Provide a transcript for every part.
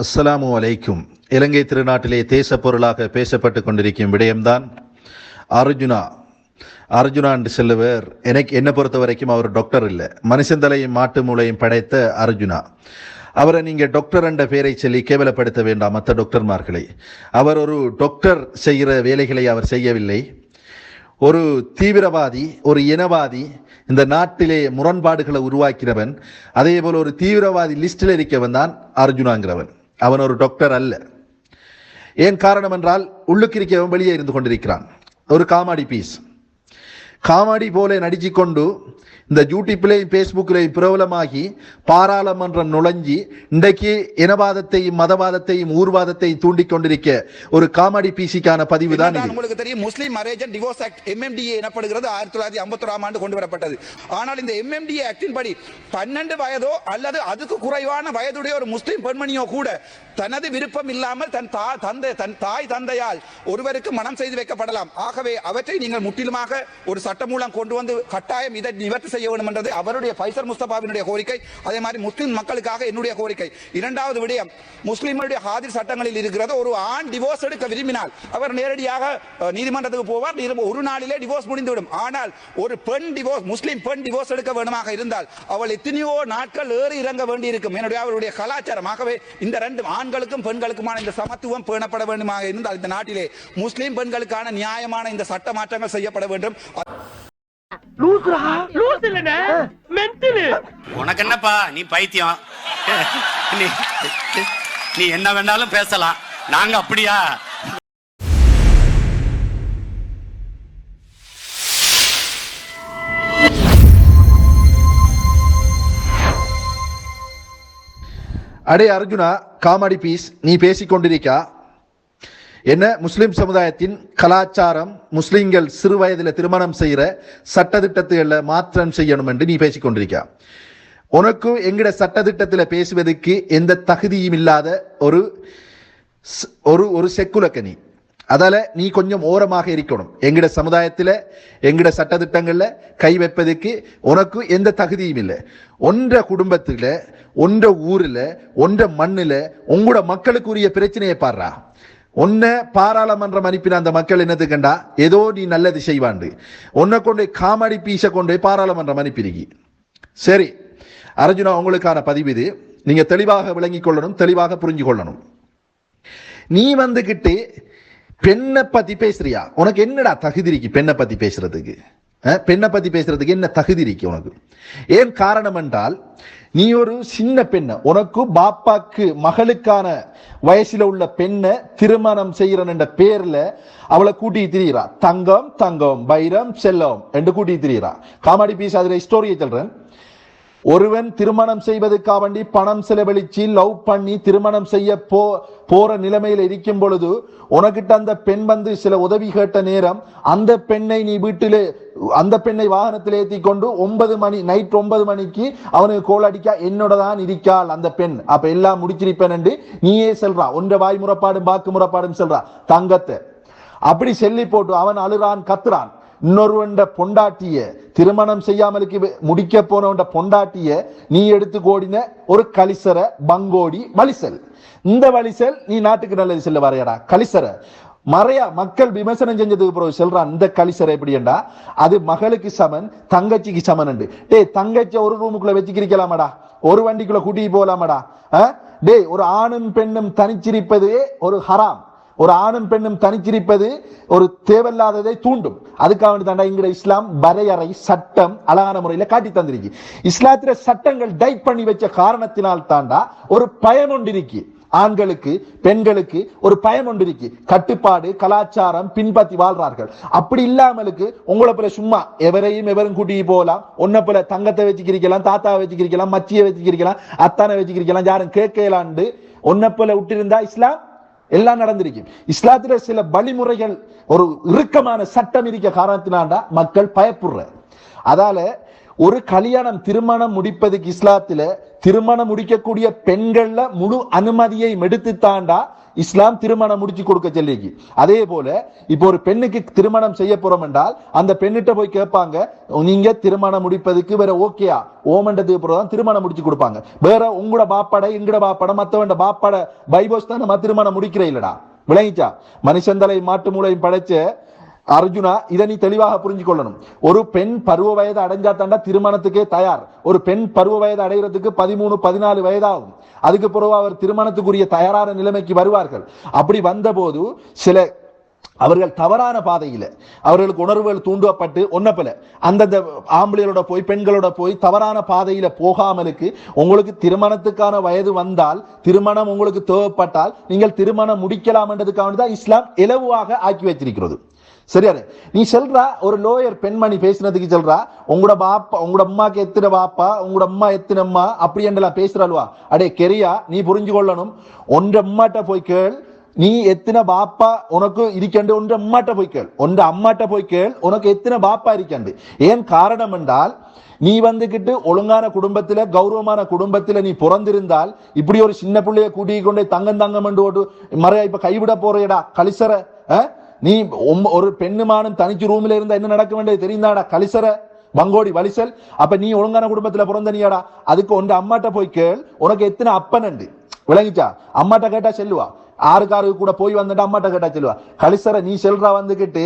அஸ்ஸலாமு அலைக்கும். இலங்கை திருநாட்டிலே தேச பொருளாக பேசப்பட்டு கொண்டிருக்கும் விடயம்தான் அர்ஜுனா. அர்ஜுனா என்று செல்லுவர். எனக்கு என்னை பொறுத்த வரைக்கும் அவர் டாக்டர் இல்லை. மனுஷந்தலையும் மாட்டு மூளையும் படைத்த அர்ஜுனா. அவரை நீங்கள் டாக்டர் என்ற பெயரை சொல்லி கேவலப்படுத்த வேண்டாம் மற்ற டாக்டர்மார்களை அவர் ஒரு டாக்டர் செய்கிற வேலைகளை அவர் செய்யவில்லை. ஒரு தீவிரவாதி ஒரு இனவாதி இந்த நாட்டிலே முரண்பாடுகளை உருவாக்கினவன் அதே போல் ஒரு தீவிரவாதி லிஸ்டில் இருக்கவன் தான் அர்ஜுனாங்கிறவன். அவன் ஒரு டாக்டர் அல்ல. ஏன் காரணம் என்றால் உள்ளுக்கு இருக்கவன் வெளியே இருந்து கொண்டிருக்கிறான். ஒரு காமெடி பீஸ் காமெடி போல நடிச்சுக்கொண்டு இந்த யூடியூப்லேயும் ஃபேஸ்புக்லேயும் பிரபலமாகி பாராளுமன்றம் நுழைஞ்சி இன்றைக்கு இனவாதத்தையும் மதவாதத்தையும் ஊர்வாதத்தையும் தூண்டிக் கொண்டிருக்க ஒரு காமெடி பீசிக்கான பதிவு தான் உங்களுக்கு தெரியும் Muslim marriage and divorce act MMDA எனப்படுகிறது ஆயிரத்தி தொள்ளாயிரத்தி ஐம்பத்தொராம் ஆண்டு கொண்டு வரப்பட்டது ஆனால் இந்த எம்எம்டிஏ ஆக்டின் படி பன்னெண்டு வயதோ அல்லது அதுக்கு குறைவான வயதுடைய ஒரு முஸ்லிம் பெண்மணியோ கூட தனது விருப்பம் இல்லாமல் தன் தா தந்தை தன் தாய் தந்தையால் ஒருவருக்கு மனம் செய்து வைக்கப்படலாம். ஆகவே அவற்றை நீங்கள் முற்றிலுமாக ஒரு சட்டம் மூலம் கொண்டு வந்து கட்டாயம் இதை நிவர்த்தி செய்ய வேண்டும் என்றது அவருடைய பைசர் முஸ்தபாவினுடைய கோரிக்கை. அதே மாதிரி முஸ்லிம் மக்களுக்காக என்னுடைய கோரிக்கை. இரண்டாவது விடயம் முஸ்லிம்களுடைய ஹாதிர் சட்டங்களில் இருக்கிறது ஒரு ஆண் டிவோர்ஸ் எடுக்க விரும்பினால் அவர் நேரடியாக நீதிமன்றத்துக்கு போவார். ஒரு நாளிலே டிவோர்ஸ் முடிந்துவிடும். ஆனால் ஒரு பெண் டிவோர்ஸ் முஸ்லிம் பெண் டிவோர்ஸ் எடுக்க வேண்டுமாக இருந்தால் அவள் எத்தனையோ நாட்கள் ஏறி இறங்க வேண்டியிருக்கும். என்னுடைய அவருடைய கலாச்சாரமாகவே இந்த ரெண்டு ஆண்களுக்கும் பெண்களுக்குமான இந்த சமத்துவம் பேணப்பட வேண்டுமாக இருந்தால் இந்த நாட்டிலே முஸ்லிம் பெண்களுக்கான நியாயமான இந்த சட்ட மாற்றங்கள் செய்யப்பட வேண்டும். உனக்கு என்னப்பா நீ பைத்தியம். நீ நீ என்ன வேணாலும் பேசலாம். நாங்க அப்படியா? அடே அர்ஜுனா காமெடி பீஸ் நீ பேசிக்கொண்டிருக்கா என்ன முஸ்லிம் சமுதாயத்தின் கலாச்சாரம் முஸ்லிம்கள் சிறு வயதில் திருமணம் செய்கிற சட்டத்திட்டத்துகளில் மாற்றம் செய்யணும் என்று நீ பேசிக் உனக்கும் உனக்கு எங்கட சட்டத்திட்டத்தில் பேசுவதற்கு எந்த தகுதியும் இல்லாத ஒரு ஒரு ஒரு செக்குலக்க அதால நீ கொஞ்சம் ஓரமாக இருக்கணும். எங்கட சமுதாயத்தில் எங்கட சட்டத்திட்டங்களில் கை வைப்பதற்கு உனக்கு எந்த தகுதியும் இல்லை. ஒன்ற குடும்பத்தில் ஒன்ற ஊரில் ஒன்ற மண்ணில் உங்களோட மக்களுக்குரிய பிரச்சனையை பாடுறா உன்னை பாராளுமன்றம் அனுப்பின அந்த மக்கள் என்னது கண்டா? ஏதோ நீ நல்லது செய்வாண்டு. உன்னை கொண்டு போய் காமெடி பீஸை கொண்டு போய் பாராளுமன்றம் அனுப்பிருக்கி சரி அர்ஜுனா உங்களுக்கான பதிவு இது. நீங்க தெளிவாக விளங்கிக் கொள்ளணும் தெளிவாக புரிஞ்சு கொள்ளணும். நீ வந்துகிட்டு பெண்ணை பத்தி பேசுறியா? உனக்கு என்னடா தகுதி இருக்கு பெண்ணை பத்தி பேசுறதுக்கு? பெண்ணை பத்தி பேசுறதுக்கு என்ன தகுதி இருக்கு உனக்கு? ஏன் காரணம் என்றால் நீ ஒரு சின்ன பெண்ணை உனக்கு பாப்பாக்கு மகளுக்கான வயசுல உள்ள பெண்ணை திருமணம் செய்யறன் என்ற பேர்ல அவளை கூட்டி திரியிறா. தங்கம் தங்கம் பைரம் செல்லம் என்று கூட்டி திரியிறா. காமெடி பீஸ் அதுல ஸ்டோரியை சொல்றேன். ஒருவன் திருமணம் செய்வதற்காக வேண்டி பணம் செலவழிச்சு லவ் பண்ணி திருமணம் செய்ய போ போற நிலைமையில இருக்கும் பொழுது உனக்கிட்ட அந்த பெண் வந்து சில உதவி கேட்ட நேரம் அந்த பெண்ணை நீ வீட்டிலே அந்த பெண்ணை வாகனத்தில் ஏத்தி கொண்டு ஒன்பது மணி நைட் ஒன்பது மணிக்கு அவனுக்கு கோல் அடிக்கா என்னோட தான் இருக்காள் அந்த பெண். அப்ப எல்லாம் முடிச்சிருப்பேன் என்று நீயே செல்றா. ஒன்ற வாய் முறப்பாடும் பாக்கு முறப்பாடும் செல்றா. தங்கத்தை. அப்படி செல்லி போட்டு அவன் அழுறான் கத்துறான். இன்னொருவண்ட பொண்டாட்டிய திருமணம் செய்யாமலுக்கு முடிக்க போனவன் பொண்டாட்டிய நீ எடுத்து கோடின ஒரு கலிசர பங்கோடி வலிசல். இந்த வலிசல் நீ நாட்டுக்கு நல்லது செல்ல வரையடா. கலிசர. மறையா மக்கள் விமர்சனம் செஞ்சதுக்கு பிறகு சொல்றான் இந்த கலிசரை எப்படிண்டா அது மகளுக்கு சமன் தங்கச்சிக்கு சமன் டே தங்கச்சி ஒரு ரூமுக்குள்ள வச்சுக்கிரிக்கலாமடா ஒரு வண்டிக்குள்ள கூட்டிட்டு போகலாமாடா டே டேய் ஒரு ஆணும் பெண்ணும் தனிச்சிரிப்பதே ஒரு ஹராம். ஒரு ஆணும் பெண்ணும் தனிச்சிரிப்பது ஒரு தேவையில்லாததை தூண்டும். அதுக்காக வேண்டி தாண்டா இங்கிற இஸ்லாம் வரையறை சட்டம் அழகான முறையில் காட்டி தந்திருக்கு. இஸ்லாத்தில சட்டங்கள் டைப் பண்ணி வச்ச காரணத்தினால் தாண்டா ஒரு பயம் ஒன்று இருக்கு. ஆண்களுக்கு பெண்களுக்கு ஒரு பயம் ஒன்று இருக்கு. கட்டுப்பாடு கலாச்சாரம் பின்பற்றி வாழ்றார்கள். அப்படி இல்லாமலுக்கு உங்களை போல சும்மா எவரையும் எவரும் கூட்டி போகலாம். ஒன்ன போல தங்கத்தை வச்சுக்கிரிக்கலாம் தாத்தாவை வச்சுக்கிரிக்கலாம் மச்சியை வச்சுக்கிரிக்கலாம் அத்தானை வச்சுக்கிரிக்கலாம் யாரும் கேட்கலாண்டு. ஒன்ன போல விட்டிருந்தா இஸ்லாம் எல்லாம் நடந்திருக்கு. இஸ்லாத்துல சில வழிமுறைகள் ஒரு இறுக்கமான சட்டம் இருக்க காரணத்தினாண்டா மக்கள் பயப்படுற அதால ஒரு கல்யாணம் திருமணம் முடிப்பதுக்கு இஸ்லாத்துல திருமணம் முடிக்கக்கூடிய பெண்கள்ல முழு அனுமதியை எடுத்து தாண்டா இஸ்லாம் திருமணம் முடிச்சு கொடுக்க சொல்லிக்கு. அதே போல இப்போ ஒரு பெண்ணுக்கு திருமணம் செய்ய போறோம் என்றால் அந்த பெண்ணிட்ட போய் கேட்பாங்க நீங்க திருமணம் முடிப்பதுக்கு வேற ஓகேயா? ஓமண்டத்துக்கு பிறகு தான் திருமணம் முடிச்சு கொடுப்பாங்க. வேற உங்களோட பாப்பாட எங்கட பாப்பாட மத்தவண்ட பாப்பாட பைபோஸ் தான் நம்ம திருமணம் முடிக்கிறேன் இல்லடா. விளங்கிச்சா? மனுஷந்தலை மாட்டு மூளையும் படைச்சு அர்ஜுனா இதை நீ தெளிவாக புரிஞ்சு கொள்ளணும் ஒரு பெண் பருவ வயது அடைஞ்சா தாண்டா திருமணத்துக்கே தயார். ஒரு பெண் பருவ வயது அடைகிறதுக்கு பதிமூணு பதினாலு வயதாகும். அதுக்கு பிறகு அவர் திருமணத்துக்குரிய தயாரான நிலைமைக்கு வருவார்கள். அப்படி வந்தபோது சில அவர்கள் தவறான பாதையில அவர்களுக்கு உணர்வுகள் தூண்டப்பட்டு ஒன்னப்பல அந்தந்த ஆம்பளைகளோட போய் பெண்களோட போய் தவறான பாதையில் போகாமலுக்கு உங்களுக்கு திருமணத்துக்கான வயது வந்தால் திருமணம் உங்களுக்கு தேவைப்பட்டால் நீங்கள் திருமணம் முடிக்கலாம்ன்றதுக்காக தான் இஸ்லாம் இலவாக ஆக்கி வைத்திருக்கிறது. சரியாரு. நீ சொல்றா ஒரு லோயர் பெண்மணி பேசினதுக்கு சொல்றா உங்களோட பாப்பா உங்களோட அம்மாக்கு எத்தனை பாப்பா உங்களோட அம்மா எத்தனை அம்மா? அப்படி என்றெல்லாம் பேசுறாள்வா. அடே கெரியா நீ புரிஞ்சு கொள்ளணும். ஒன்ற அம்மாட்ட போய் கேள். நீ எத்தனை பாப்பா உனக்கு இருக்கண்டு ஒன்று அம்மாட்ட போய் கேள். ஒன்று அம்மாட்ட போய் கேள் உனக்கு எத்தனை பாப்பா இருக்கண்டு ஏன் காரணம் என்றால் நீ வந்துக்கிட்டு ஒழுங்கான குடும்பத்தில் கௌரவமான குடும்பத்தில் நீ பிறந்திருந்தால் இப்படி ஒரு சின்ன பிள்ளைய கூட்டிக் கொண்டு தங்கம் தங்கம் என்று ஓட்டு மறையா இப்ப கைவிட போறேடா கலிசர நீ ஒரு பெண்ணுமானும் தனிச்சு ரூம்ல இருந்தா என்ன நடக்க வேண்டியது? தெரிந்தாடா? கலிசர வங்கோடி வலிசல். அப்ப நீ ஒழுங்கான குடும்பத்துல பிறந்த நீயாடா? அதுக்கு ஒன்று அம்மாட்ட போய் கேள். உனக்கு எத்தனை அப்பனண்டு விளங்கிச்சா? அம்மாட்ட கேட்டா செல்லுவா. ஆறுக்காருக்கு கூட போய் வந்துட்டு அம்மாட்ட கேட்டா சொல்லுவா கலிசரை நீ செல்றா வந்துகிட்டு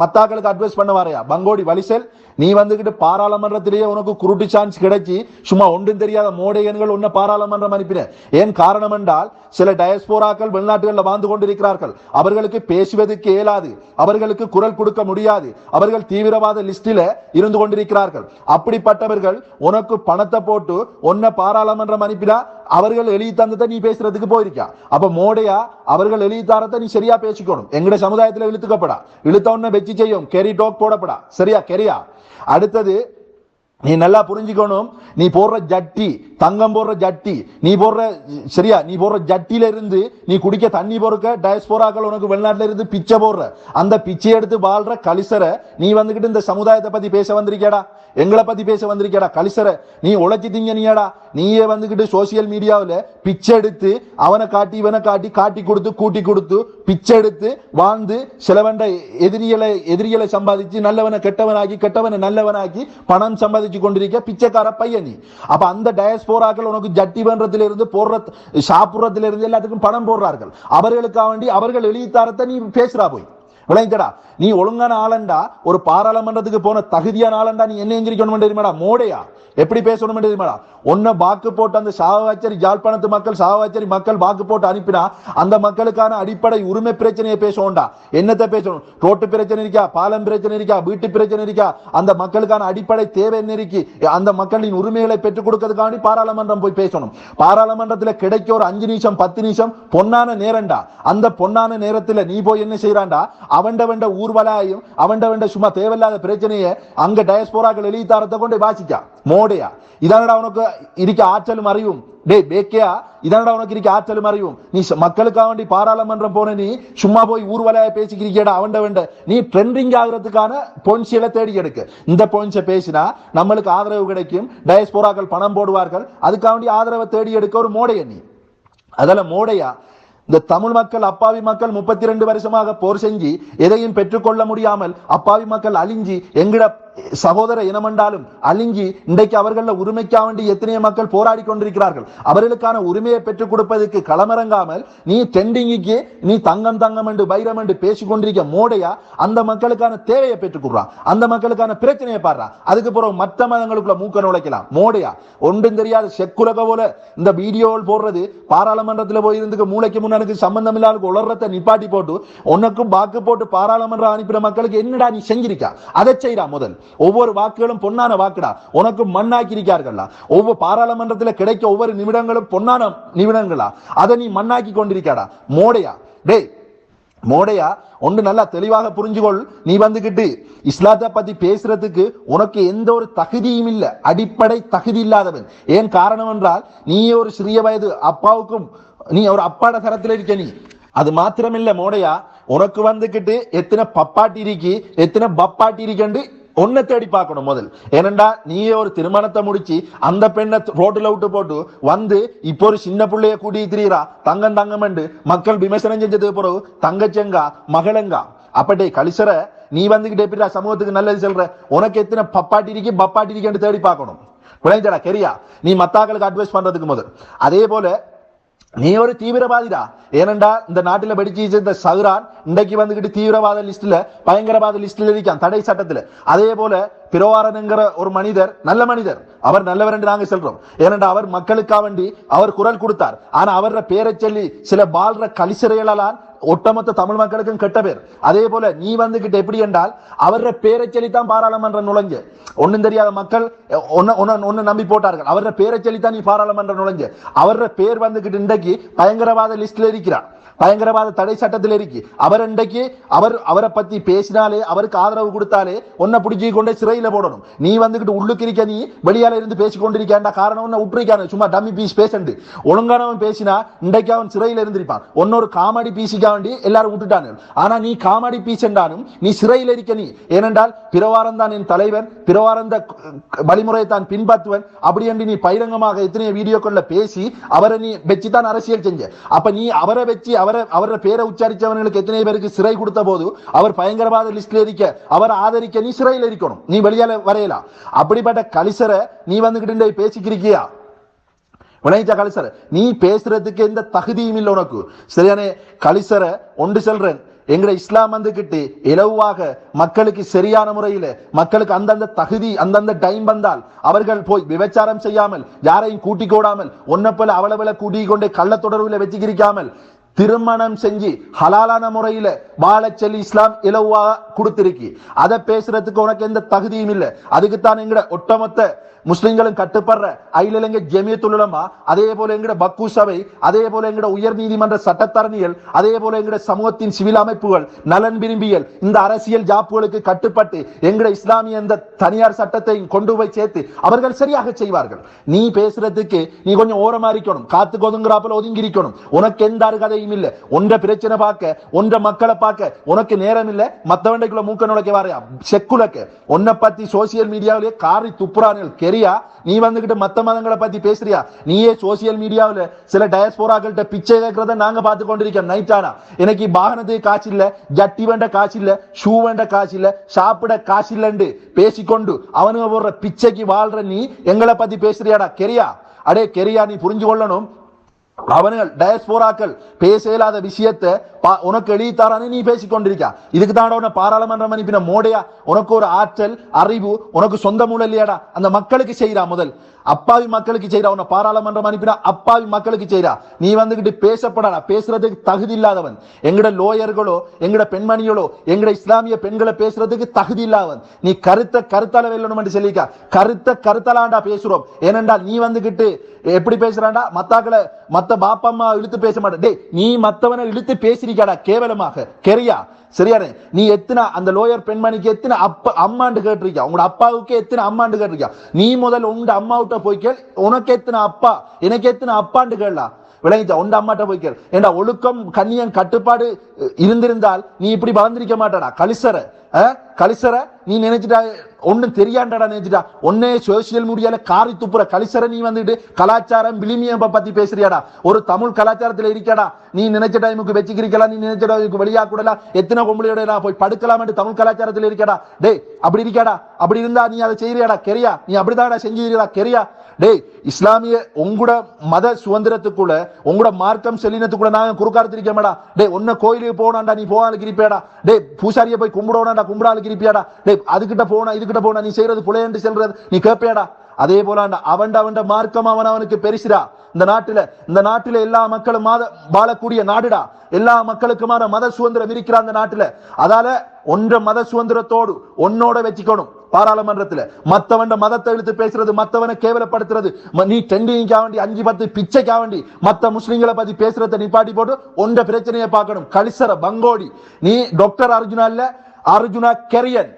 மத்தாக்களுக்கு அட்வைஸ் பண்ண வரையா? பங்கோடி வலிசல் நீ வந்துகிட்டு பாராளுமன்றத்திலேயே உனக்கு குருட்டு சான்ஸ் கிடைச்சி சும்மா ஒன்றும் தெரியாத மோடையன்கள் உன்ன பாராளுமன்றம் அனுப்பின. ஏன் காரணம் என்றால் சில டயஸ்போராக்கள் வெளிநாட்டுகளில் வாழ்ந்து கொண்டிருக்கிறார்கள். அவர்களுக்கு பேசுவதற்கு இயலாது. அவர்களுக்கு குரல் கொடுக்க முடியாது. அவர்கள் தீவிரவாத லிஸ்டில் இருந்து கொண்டிருக்கிறார்கள். அப்படிப்பட்டவர்கள் உனக்கு பணத்தை போட்டு உன்னை பாராளுமன்றம் அனுப்பினா அவர்கள் எழுதி தந்ததை நீ பேசுறதுக்கு போயிருக்கா அப்ப மோடையா அவர்கள் எழுதித்தாரத்தை நீ சரியா பேசிக்கணும். எங்கட சமுதாயத்துல இழுத்துக்கப்படா. இழுத்த உடனே வெச்சு செய்யும். கெரி டோக் போடப்படா. சரியா? கெரியா அடுத்தது நீ நல்லா புரிஞ்சுக்கணும். நீ போடுற ஜட்டி தங்கம் போடுற ஜட்டி நீ போடுற சரியா? நீ போடுற ஜட்டில இருந்து நீ குடிக்க தண்ணி பொறுக்க டயஸ்போராக்கள் உனக்கு வெளிநாட்டுல இருந்து பிச்சை போடுற. அந்த பிச்சை எடுத்து வாழ்ற கலிசரை நீ வந்துகிட்டு இந்த சமுதாயத்தை பத்தி பேச வந்திருக்கியாடா? எங்களை பத்தி பேச வந்திருக்கியாடா? கலிசர. நீ உழைச்சி திங்க நீயாடா? நீயே வந்துகிட்டு சோசியல் மீடியாவில் பிச்சை எடுத்து அவனை காட்டி இவனை காட்டி காட்டி கொடுத்து கூட்டி கொடுத்து பிச்சை எடுத்து வாழ்ந்து சிலவண்ட எதிரிகளை எதிரிகளை சம்பாதிச்சு நல்லவனை கெட்டவனாக்கி கெட்டவனை நல்லவனாக்கி பணம் சம்பாதிச்சு கொண்டிருக்க பிச்சைக்கார பையன் நீ. அப்ப அந்த டயஸ்போராக்கள் உனக்கு ஜட்டி பண்றதுல இருந்து போடுற சாப்பிட்றதுல இருந்து எல்லாத்துக்கும் பணம் போடுறார்கள். அவர்களுக்காக வேண்டி அவர்கள் எழுதித்தாரத்தை நீ பேசுறா போய். விளங்கிட்டடா நீ ஒழுங்கான ஆளண்டா ஒரு பாராளுமன்றத்துக்கு போன தகுதியான ஆளண்டா நீ என்ன எங்கிரிக்கணும் தெரியுமாடா? மோடையா? எப்படி பேசணும் தெரியுமாடா? ஒன்ன வாக்கு போட்டு அந்த சாவகாச்சேரி ஜாழ்ப்பாணத்து மக்கள் சாவாச்சரி மக்கள் வாக்கு போட்டு அனுப்பினா அந்த மக்களுக்கான அடிப்படை உரிமை பிரச்சனையை பேசுவோம்டா. என்னத்தை பேசணும்? ரோட்டு பிரச்சனை இருக்கா? பாலம் பிரச்சனை இருக்கா? வீட்டு பிரச்சனை இருக்கா? அந்த மக்களுக்கான அடிப்படை தேவை என்ன இருக்கு? அந்த மக்களின் உரிமைகளை பெற்றுக் கொடுக்கறதுக்காண்டி பாராளுமன்றம் போய் பேசணும். பாராளுமன்றத்துல கிடைக்க ஒரு அஞ்சு நிமிஷம் பத்து நிமிஷம் பொன்னான நேரம்டா. அந்த பொன்னான நேரத்துல நீ போய் என்ன செய்யறான்டா அவண்ட வேண்ட ஊர்வலாயும் அவண்ட வேண்ட சும்மா தேவையில்லாத பிரச்சனையை அங்க டயஸ்போராக்கள் எழுதித்தாரத்தை கொண்டு வாசிக்கா மோடையா? இதானடா உனக்கு இருக்க ஆற்றலும் அறிவும். டேய் பேக்கியா? இதானடா உனக்கு இருக்க ஆற்றலும் அறிவும். நீ மக்களுக்காக வேண்டி பாராளுமன்றம் போன நீ சும்மா போய் ஊர்வலையா பேசிக்கிறீக்கடா அவண்ட வேண்ட நீ ட்ரெண்டிங் ஆகுறதுக்கான பொன்சியலை தேடி எடுக்கு. இந்த பொன்சை பேசினா நம்மளுக்கு ஆதரவு கிடைக்கும். டயஸ்போராக்கள் பணம் போடுவார்கள். அதுக்காக வேண்டி ஆதரவை தேடி எடுக்க ஒரு மோடைய நீ. அதெல்லாம் மோடையா இந்த தமிழ் மக்கள் அப்பாவி மக்கள் முப்பத்தி ரெண்டு வருஷமாக போர் செஞ்சு எதையும் பெற்றுக்கொள்ள முடியாமல் அப்பாவி மக்கள் அழிஞ்சி எங்கட சகோதர இனமென்றாலும் அழிஞ்சி இன்றைக்கு அவர்கள உரிமைக்காக வேண்டி எத்தனையோ மக்கள் போராடி கொண்டிருக்கிறார்கள். அவர்களுக்கான உரிமையை பெற்றுக் கொடுப்பதற்கு களமிறங்காமல் நீ டெண்டிங்கிக்கு நீ தங்கம் தங்கம் என்று பைரம் என்று பேசிக் கொண்டிருக்க மோடையா? அந்த மக்களுக்கான தேவையை பெற்றுக் கொடுறான் அந்த மக்களுக்கான பிரச்சனையை பாடுறான் அதுக்கு பிறகு மற்ற மதங்களுக்குள்ள மூக்க நுழைக்கலாம். மோடையா? ஒன்றும் தெரியாத செக்குலக போல இந்த வீடியோவில் போடுறது பாராளுமன்றத்தில் போய் இருந்துக்கு மூளைக்கு முன்னாடி சம்பந்தம் இல்லாத உளறத்தை நிப்பாட்டி போட்டு உனக்கும் வாக்கு போட்டு பாராளுமன்றம் அனுப்பின மக்களுக்கு என்னடா நீ செஞ்சிருக்கா? அதை செய்யறா முதல். ஒவ்வொரு வாக்குகளும் பொன்னான வாக்குடா. உனக்கு மண்ணாக்கி இருக்கார்களா ஒவ்வொரு பாராளுமன்றத்தில் கிடைக்க ஒவ்வொரு நிமிடங்களும் பொன்னான நிமிடங்களா? அதை நீ மண்ணாக்கி கொண்டிருக்காடா. மோடையா? டேய் மோடையா ஒன்று நல்லா தெளிவாக புரிஞ்சுகொள். நீ வந்துகிட்டு இஸ்லாத்தை பத்தி பேசுறதுக்கு உனக்கு எந்த ஒரு தகுதியும் இல்லை. அடிப்படை தகுதி இல்லாதவன். ஏன் காரணம் என்றால் நீ ஒரு சிறிய வயது அப்பாவுக்கும் நீ ஒரு அப்பாட தரத்தில் இருக்க நீ. அது மாத்திரமில்ல மோடையா உனக்கு வந்துகிட்டு எத்தனை பப்பாட்டி இருக்கி எத்தனை பப்பாட்டி இருக்கண்டு ஒன்ன தேடி பார்க்கணும் முதல். ஏனண்டா நீயே ஒரு திருமணத்தை முடிச்சு அந்த பெண்ணை ரோட்டில் விட்டு போட்டு வந்து இப்போ ஒரு சின்ன பிள்ளைய கூட்டி திரியிறா தங்கம் தங்கம்ண்டு மக்கள் விமர்சனம் செஞ்சதுக்கு பிறகு தங்கச்செங்கா மகளங்கா? அப்படே கலிசர நீ வந்துகிட்டு எப்படிடா சமூகத்துக்கு நல்லது சொல்ற? உனக்கு எத்தனை பப்பாட்டி இருக்கு பப்பாட்டி இருக்கேன்னு தேடி பார்க்கணும். விளைஞ்சடா கெரியா? நீ மத்தாக்களுக்கு அட்வைஸ் பண்றதுக்கு முதல். அதே போல நீ ஒரு தீவிரவாதிடா. ஏனண்டா இந்த நாட்டில் படிச்சு இந்த சதுரான் இன்றைக்கு வந்துகிட்டு தீவிரவாத லிஸ்ட்ல பயங்கரவாத லிஸ்ட்ல இருக்கான் தடை சட்டத்துல. அதே போல பிரவாரனுங்கிற ஒரு மனிதர் நல்ல மனிதர். அவர் நல்லவர் என்று நாங்க சொல்றோம். ஏனண்டா அவர் மக்களுக்காக வேண்டி அவர் குரல் கொடுத்தார். ஆனா அவர பேரை சொல்லி சில பால்ற கலிசிறைகளால் ஒட்டுமொத்த தமிழ் மக்களுக்கும் கெட்ட பேர். அதே போல நீ வந்துகிட்டு எப்படி என்றால் அவர பேரை சொல்லித்தான் பாராளுமன்றம் நுழைஞ்சு. ஒண்ணும் தெரியாத மக்கள் ஒன்னு நம்பி போட்டார்கள். அவர பேரை சொல்லித்தான் நீ பாராளுமன்றம் நுழைஞ்சு. அவர பேர் வந்துகிட்டு இன்றைக்கு பயங்கரவாத லிஸ்ட்ல இருக்கிறார். பயங்கரவாத தடை சட்டத்தில் இருக்கு அவர் இன்றைக்கு அவர் அவரை பத்தி பேசினாலே அவருக்கு ஆதரவு கொடுத்தாலே உன்னை பிடிச்சி கொண்டே சிறையில போடணும். நீ வந்துகிட்டு உள்ளுக்கு இருக்க நீ வெளியால இருந்து பேசி கொண்டிருக்கேன்டா காரணம் உன்னை விட்டுருக்கான சும்மா டம்மி பீஸ் பேசண்டு. ஒழுங்கானவன் பேசினா இன்றைக்கு அவன் சிறையில இருந்திருப்பான். ஒன்னொரு காமெடி பீஸுக்காக வேண்டி எல்லாரும் விட்டுட்டானு ஆனா நீ காமெடி பீஸ் என்றாலும் நீ சிறையில் இருக்க நீ. ஏனென்றால் பிரவாரம் தான் என் தலைவன் பிரவாரந்த வழிமுறையை தான் பின்பற்றுவன். அப்படி என்று நீ பகிரங்கமாக எத்தனையோ வீடியோக்களில் பேசி அவரை நீ வச்சுதான் அரசியல் செஞ்ச. அப்ப நீ அவரை வச்சு அவர் அவரை அவர பேரை உச்சரிச்சவர்களுக்கு எத்தனை பேருக்கு சிறை கொடுத்த போது அவர் பயங்கரவாத லிஸ்ட்ல இருக்க அவர் ஆதரிக்க நீ சிறையில் இருக்கணும் நீ வெளியால வரையலாம் அப்படிப்பட்ட கலிசரை நீ வந்துகிட்டு பேசிக்கிறியா வினயிச்சா கலிசர? நீ பேசுறதுக்கு எந்த தகுதியும் இல்லை உனக்கு. சரியான கலிசர ஒன்று சொல்றேன். எங்களை இஸ்லாம் வந்துகிட்டு இலவாக மக்களுக்கு சரியான முறையில மக்களுக்கு அந்தந்த தகுதி அந்தந்த டைம் வந்தால் அவர்கள் போய் விபச்சாரம் செய்யாமல் யாரையும் கூட்டிக் கூடாமல் ஒன்ன போல அவளவள கூட்டிக் கொண்டு கள்ள தொடர்புல வச்சுக்கிரிக்காமல் திருமணம் செஞ்சு ஹலாலான முறையில வாழச் இஸ்லாம் இலவா கொடுத்திருக்கி. அதை பேசுறதுக்கு உனக்கு எந்த தகுதியும் இல்லை. அதுக்குத்தான் எங்கட ஒட்டமொத்த முஸ்லிம்களும் கட்டுப்படுற அயிலங்க ஜெமியத்துலமா அதே போல எங்கட பக்கு சபை அதே போல எங்கட உயர் நீதிமன்ற சட்டத்தரணிகள் அதே போல எங்கட சமூகத்தின் சிவில் அமைப்புகள் நலன் விரும்பியல் இந்த அரசியல் ஜாப்புகளுக்கு கட்டுப்பட்டு எங்கட இஸ்லாமிய இந்த தனியார் சட்டத்தை கொண்டு போய் சேர்த்து அவர்கள் சரியாக செய்வார்கள். நீ பேசுறதுக்கு நீ கொஞ்சம் ஓரமா இருக்கணும் காத்து கொதுங்குறாப்புல ஒதுங்கி இருக்கணும். உனக்கு எந்த அருகதையும் இல்ல. ஒன்ற பிரச்சனை பார்க்க ஒன்ற மக்களை பார்க்க உனக்கு நேரம் இல்லை. மத்தவண்டைக்குள்ள மூக்க நுழைக்க வாரையா? செக்குலக்க. உன்னை பத்தி சோசியல் மீடியாவிலே காரி துப்புறானுகள் கெரியா நீ வந்துகிட்டு மத்த மதங்களை பத்தி பேசுறியா? நீயே சோசியல் மீடியாவுல சில டயஸ்போராக்கள்கிட்ட பிச்சை கேட்கறத நாங்க பார்த்து கொண்டிருக்கோம் நைட் ஆனா. எனக்கு வாகனத்துக்கு காசு இல்ல ஜட்டி வேண்ட காசு இல்ல ஷூ வேண்ட காசு இல்ல சாப்பிட காசு இல்லன்னு பேசிக்கொண்டு அவனுங்க போடுற பிச்சைக்கு வாழ்ற நீ எங்களை பத்தி பேசுறியாடா கெரியா? அடே கெரியா நீ புரிஞ்சு கொள்ளணும் அவனுங்கள் டயஸ்போராக்கள் பேச இயலாத விஷயத்தை உனக்கு எழுதி நீ பேசிக்கொண்டிருக்கா? இதுக்கு தான் உன பாராளுமன்றம் அனுப்பின மோடையா? உனக்கு ஒரு ஆற்றல் அறிவு உனக்கு சொந்த மூலம் இல்லையாடா அந்த மக்களுக்கு செய்யறா முதல். அப்பாவி மக்களுக்கு செய்யறா உன்னை பாராளுமன்றம் அனுப்பினா அப்பாவி மக்களுக்கு செய்யறா நீ வந்துகிட்டு பேசப்படாடா பேசுறதுக்கு தகுதி இல்லாதவன். எங்கட லோயர்களோ எங்கட பெண்மணிகளோ எங்கட இஸ்லாமிய பெண்களை பேசுறதுக்கு தகுதி இல்லாதவன். நீ கருத்த கருத்தால வெல்லணும் சொல்லிக்கா கருத்த கருத்தலாண்டா பேசுறோம். ஏனென்றால் நீ வந்துகிட்டு எப்படி பேசுறாண்டா? மத்தாக்களை மத்த பாப்பா அம்மா இழுத்து பேச மாட்டேன் டேய் நீ மத்தவனை இழுத்து பேசிருக்காடா கேவலமாக. கெரியா? சரியானே? நீ எத்தனை அந்த லோயர் பெண்மணிக்கு எத்தனை அப்பா அம்மாண்டு கேட்டிருக்கியா? உங்களோட அப்பாவுக்கு எத்தனை அம்மாண்டு கேட்டிருக்கியா? நீ முதல் உங்க அம்மாவிட்ட போய் கேள். உனக்கு எத்தனை அப்பா? எனக்கு எத்தனை அப்பாண்டு கேளா. விளங்கிச்சா? உண்ட அம்மாட்ட போய் கேள். ஏண்டா ஒழுக்கம் கண்ணியம் கட்டுப்பாடு இருந்திருந்தால் நீ இப்படி வளர்ந்திருக்க மாட்டாடா? கலிசர கலிசர நீ நினைச்சிட்டா ஒண்ணும் தெரியாண்டடா நினைச்சிட்டா. ஒன்னே சோசியல் மீடியால காரி துப்புற கலிசர நீ வந்துட்டு கலாச்சாரம் விளிமியம் பத்தி பேசுறியாடா. ஒரு தமிழ் கலாச்சாரத்துல இருக்காடா நீ நினைச்ச டைமுக்கு வச்சுக்கிறீங்களா நீ நினைச்ச டைமுக்கு வெளியா எத்தனை பொம்பளையோட போய் படுக்கலாம் தமிழ் கலாச்சாரத்துல இருக்கடா டேய் அப்படி இருக்காடா அப்படி இருந்தா நீ அதை செய்யறியாடா கெரியா. நீ அப்படிதான்டா செஞ்சிருக்கா கெரியா. டேய் இஸ்லாமிய உங்களோட மத சுதந்திரத்துக்குள்ள உங்களோட மார்க்கம் செல்லினத்துக்குள்ள நாங்க குறுக்காரத்திருக்கேமாடா டேய் ஒன்ன கோயிலுக்கு போனாண்டா நீ போகாலுக்கு இருப்பியாடா டேய் பூசாரிய போய் கும்பிடணும்டா கும்பிடாலுக்கு இருப்பியாடா? டேய் அதுகிட்ட போனா இதுகிட்ட போனா நீ செய்யறது புலையன்று செல்றது. நீ கேட்பியாடா? அதே போல அவன் அவன் மார்க்கம் அவன் அவனுக்கு பெருசுடா. இந்த நாட்டுல இந்த நாட்டுல எல்லா மக்களும் மாத வாழக்கூடிய நாடுடா. எல்லா மக்களுக்குமான மத சுதந்திரம் இருக்கிற அந்த நாட்டுல. அதால ஒன்ற மத சுதந்திரத்தோடு உன்னோட வச்சுக்கணும் பாராளுமன்றத்துல. மத்தவன் மதத்தை இழுத்து பேசுறது மத்தவனை கேவலப்படுத்துறது நீ டெண்டிங்காக வேண்டி அஞ்சு பத்து பிச்சைக்காக வேண்டி மத்த முஸ்லிம்களை பத்தி பேசுறத நிப்பாட்டி போட்டு ஒன்ற பிரச்சனையை பார்க்கணும். கலிசர பங்கோடி. நீ டாக்டர் அர்ஜுனா இல்ல அர்ஜுனா கெரியன்